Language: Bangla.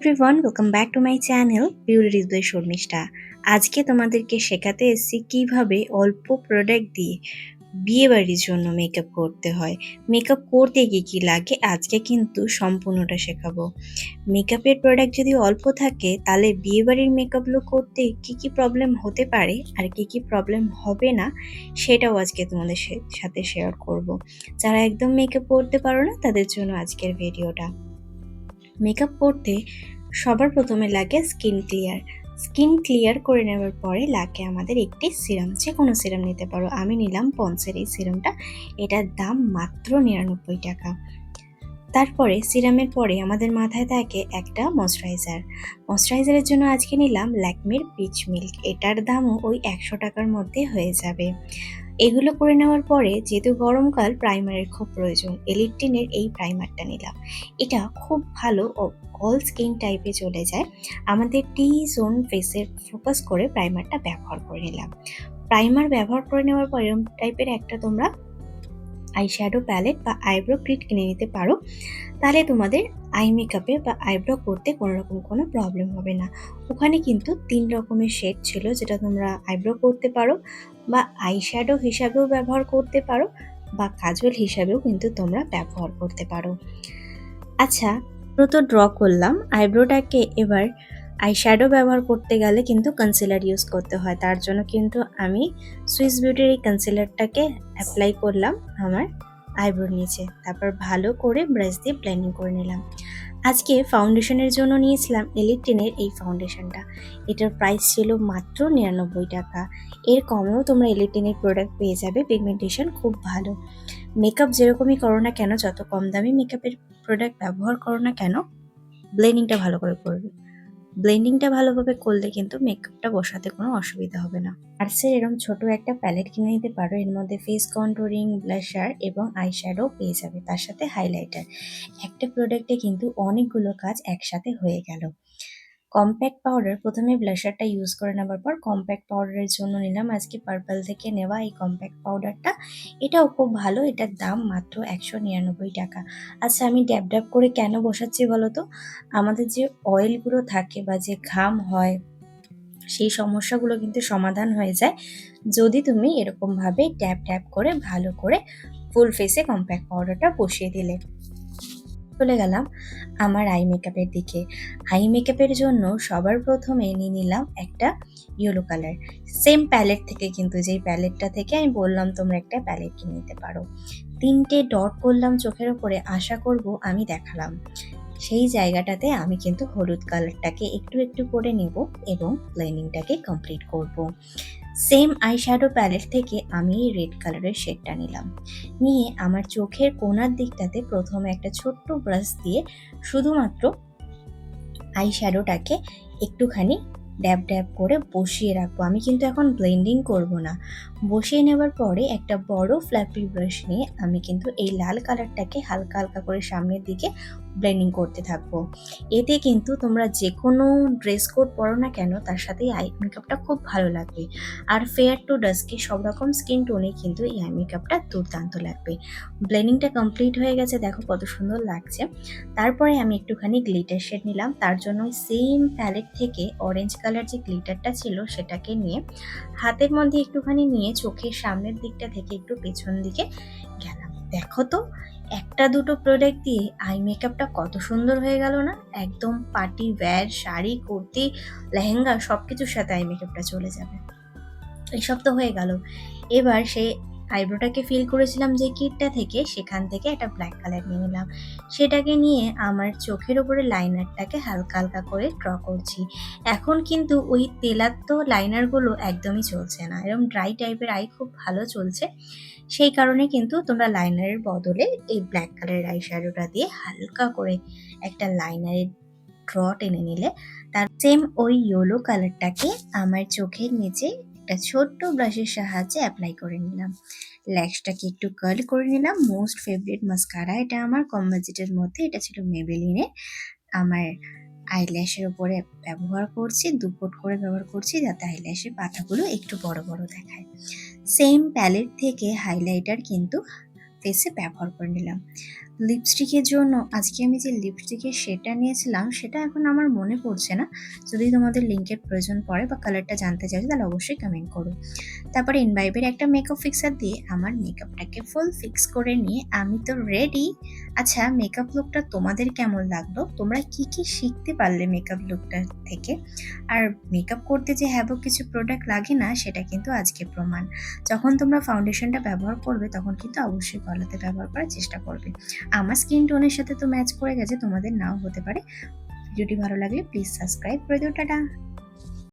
Everyone welcome back to my channel beauty is Sharmistha আজকে তোমাদেরকে শেখাতে এসেছি কীভাবে অল্প প্রোডাক্ট দিয়ে বিয়ে বাড়ির জন্য মেকআপ করতে হয়। মেকআপ করতে গিয়ে কী লাগে আজকে কিন্তু সম্পূর্ণটা শেখাবো। মেকআপের প্রোডাক্ট যদি অল্প থাকে, তাহলে বিয়ে বাড়ির মেকআপগুলো করতে কী কী প্রবলেম হতে পারে আর কী কী প্রবলেম হবে না, সেটাও আজকে তোমাদের সাথে শেয়ার করব। যারা একদম মেকআপ করতে পারো না, তাদের জন্য আজকের ভিডিওটা মেকআপ করতে সবার প্রথমে লাগে স্কিন ক্লিয়ার। স্কিন ক্লিয়ার করে নেওয়ার পরে লাগে আমাদের একটি সিরাম। যে কোনো সিরাম নিতে পারো। আমি নিলাম পন্সের এই সিরামটা। এটার দাম মাত্র নিরানব্বই টাকা। তারপরে সিরামের পরে আমাদের মাথায় থাকে একটা ময়শ্চারাইজার ময়শ্চারাইজারের জন্য আজকে নিলাম ল্যাকমির পিচ মিল্ক। এটার দামও ওই একশো টাকার মধ্যে হয়ে যাবে। এগুলো করে নেওয়ার পরে যেহেতু গরমকাল প্রাইমারের খুব প্রয়োজন। এলিপটিনের এই প্রাইমারটা নিলাম। এটা খুব ভালো ও অল স্কিন টাইপে চলে যায়। আমাদের টি জোন ফেসের ফোকাস করে প্রাইমারটা ব্যবহার করে নিলাম। প্রাইমার ব্যবহার করে নেওয়ার পর এরকম টাইপের একটা তোমরা আই শ্যাডো প্যালেট বা আইব্রো কিট কিনে নিতে পারো, তাহলে তোমাদের আই মেকআপে বা আইব্রো করতে কোনো রকম কোনো প্রবলেম হবে না। ওখানে কিন্তু তিন রকমের শেড ছিল যেটা তোমরা আইব্রো করতে পারো বা আই শ্যাডো হিসাবেও ব্যবহার করতে পারো বা কাজল হিসাবেও কিন্তু তোমরা ব্যবহার করতে পারো। আচ্ছা তো ড্র করলাম আইব্রোটাকে এবার আই শ্যাডো ব্যবহার করতে গেলে কিন্তু কনসিলার ইউজ করতে হয়। তার জন্য কিন্তু আমি সুইস বিউটির এই কনসিলারটাকে অ্যাপ্লাই করলাম আমার আইব্রোর নিচে। তারপর ভালো করে ব্রাশ দিয়ে ব্লেন্ডিং করে নিলাম। আজকে ফাউন্ডেশনের জন্য নিয়েছিলাম এলিটিনের এই ফাউন্ডেশনটা এটার প্রাইস ছিল মাত্র নিরানব্বই টাকা। এর কমেও তোমরা এলিটিনের প্রোডাক্ট পেয়ে যাবে। পিগমেন্টেশন খুব ভালো। মেকআপ যেরকমই করো না কেন, যত কম দামি মেকআপের প্রোডাক্ট ব্যবহার করো না কেন ব্লেন্ডিংটা ভালো করে করবে। ব্লেন্ডিংটা ভালোভাবে করলে কিন্তু মেকআপটা বসাতে কোনো অসুবিধা হবে না। আর্টসের এরম ছোট একটা প্যালেট কিনে নিতে পারো, এর মধ্যে ফেস কন্ট্রোলিং ব্লাশার এবং আই শ্যাডো পেয়ে যাবে, তার সাথে হাইলাইটার একটা প্রোডাক্টে কিন্তু অনেকগুলো কাজ একসাথে হয়ে গেল। কম্প্যাক্ট পাউডার প্রথমে ব্লাশারটা ইউজ করে নেওয়ার পর কম্প্যাক্ট পাউডারের জন্য নিলাম। আজকে পার্পল থেকে নেওয়া এই কম্প্যাক্ট পাউডারটা এটাও খুব ভালো। এটার দাম মাত্র একশো নিরানব্বই টাকা। আচ্ছা আমি ড্যাব ড্যাব করে কেন বসাচ্ছি বলো তো আমাদের যে অয়েলগুলো থাকে বা যে ঘাম হয়, সেই সমস্যাগুলো কিন্তু সমাধান হয়ে যায় যদি তুমি এরকমভাবে ট্যাপ ট্যাপ করে ভালো করে ফুল ফেসে কম্প্যাক্ট পাউডারটা বসিয়ে দিলে। চলে গেলাম আমার আই মেকআপের দিকে। আই মেকআপের জন্য সবার প্রথমে নিয়ে নিলাম একটা ইয়েলো কালার সেম প্যালেট থেকে কিন্তু, যেই প্যালেটটা থেকে আমি বললাম তোমরা একটা প্যালেট কিনে নিতে পারো। তিনটে ডট করলাম চোখের ওপরে, আশা করব আমি দেখালাম। সেই জায়গাটাতে আমি কিন্তু হলুদ কালারটাকে একটু একটু করে নেব এবং প্লেনিংটাকে কমপ্লিট করব। সেম আই শ্যাডো প্যালেট থেকে আমি এই রেড কালারের শেডটা নিলাম। নিয়ে আমার চোখের কোনার দিকটাতে প্রথমে একটা ছোট্ট ব্রাশ দিয়ে শুধুমাত্র আই শ্যাডোটাকে একটুখানি ড্যাব ড্যাব করে বসিয়ে রাখব। আমি কিন্তু এখন ব্লেন্ডিং করব না। বসিয়ে নেওয়ার পরে একটা বড় ফ্ল্যাপি ব্রাশ নিয়ে আমি কিন্তু এই লাল কালারটাকে হালকা হালকা করে সামনের দিকে ব্লেন্ডিং করতে থাকব। এতে কিন্তু তোমরা যে কোনো ড্রেস কোড পরো না কেন, তার সাথে এই আই মেকআপটা খুব ভালো লাগবে। আর ফেয়ার টু ডাস্কি সব রকম স্কিন টোনে কিন্তু এই আই মেকআপটা দুর্দান্ত লাগবে। ব্লেন্ডিংটা কমপ্লিট হয়ে গেছে, দেখো কত সুন্দর লাগছে। তারপরে আমি একটুখানি গ্লিটার শেড নিলাম। তার জন্য সেম প্যালেট থেকে অরেঞ্জ কালার যে গ্লিটারটা ছিল, সেটাকে নিয়ে হাতের মধ্যে একটুখানি নিয়ে চোখের সামনের দিকটা থেকে একটু পেছন দিকে গেলাম। দেখো তো একটা দুটো প্রোডাক্ট দিয়ে আই মেকআপটা কত সুন্দর হয়ে গেল না? একদম পার্টি ওয়্যার শাড়ি, কুর্তি, লেহেঙ্গা সব কিছুর সাথে আই মেকআপটা চলে যাবে। এসব তো হয়ে গেল। এবার সেই আইব্রোটাকে ফিল করেছিলাম যে কিটটা থেকে সেখান থেকে একটা ব্ল্যাক কালার নিয়ে নিলাম। সেটাকে নিয়ে আমার চোখের ওপরে লাইনারটাকে হালকা হালকা করে ড্র করছি। এখন কিন্তু ওই তেলাত্ম লাইনারগুলো একদমই চলছে না। এরকম ড্রাই টাইপের আই খুব ভালো চলছে। সেই কারণে কিন্তু তোমরা লাইনারের বদলে এই ব্ল্যাক কালারের আই শ্যাডোটা দিয়ে হালকা করে একটা লাইনারের ড্র টেনে নিলে তার সেম ওই ইয়েলো কালারটাকে আমার চোখের নিচে একটা ছোট্ট ব্রাশের সাহায্যে অ্যাপ্লাই করে নিলাম। ল্যাক্সটাকে একটু কার্ল করে নিলাম। মোস্ট ফেভারিট মাস্কারা এটা আমার কম বাজেটের মধ্যে। এটা ছিল মেবেলিনের আমার আইল্যাশের উপরে ব্যবহার করছি, দুপট করে ব্যবহার করছি যাতে আইল্যাশের পাতাগুলো একটু বড় বড় দেখায়। সেম প্যালেট থেকে হাইলাইটার কিন্তু ফেসে ব্যবহার করে নিলাম। লিপস্টিকের জন্য, আজকে আমি যে লিপস্টিকের শেডটা নিয়েছিলাম, সেটা এখন আমার মনে পড়ছে না। যদি তোমাদের লিঙ্কের প্রয়োজন পড়ে বা কালারটা জানতে চাইছো, তাহলে অবশ্যই কমেন্ট করো। তারপরে ইনভাইবের একটা মেকআপ ফিক্সার দিয়ে আমার মেকআপটাকে ফুল ফিক্স করে নিয়ে আমি তো রেডি আচ্ছা মেকআপ লুকটা তোমাদের কেমন লাগল? তোমরা কি কি শিখতে পারলে মেকআপ লুকটা থেকে? আর মেকআপ করতে যে হ্যাবো কিছু প্রোডাক্ট লাগে না, সেটা কিন্তু আজকে প্রমাণ। যখন তোমরা ফাউন্ডেশনটা ব্যবহার করবে, তখন কিন্তু অবশ্যই গলাতে ব্যবহার করার চেষ্টা করবে। আমার স্কিন টোনের সাথে তো ম্যাচ করে গেছে, তোমাদের নাও হতে পারে। ভিডিওটি ভালো লাগলে প্লিজ সাবস্ক্রাইব করে দিও, টাটা।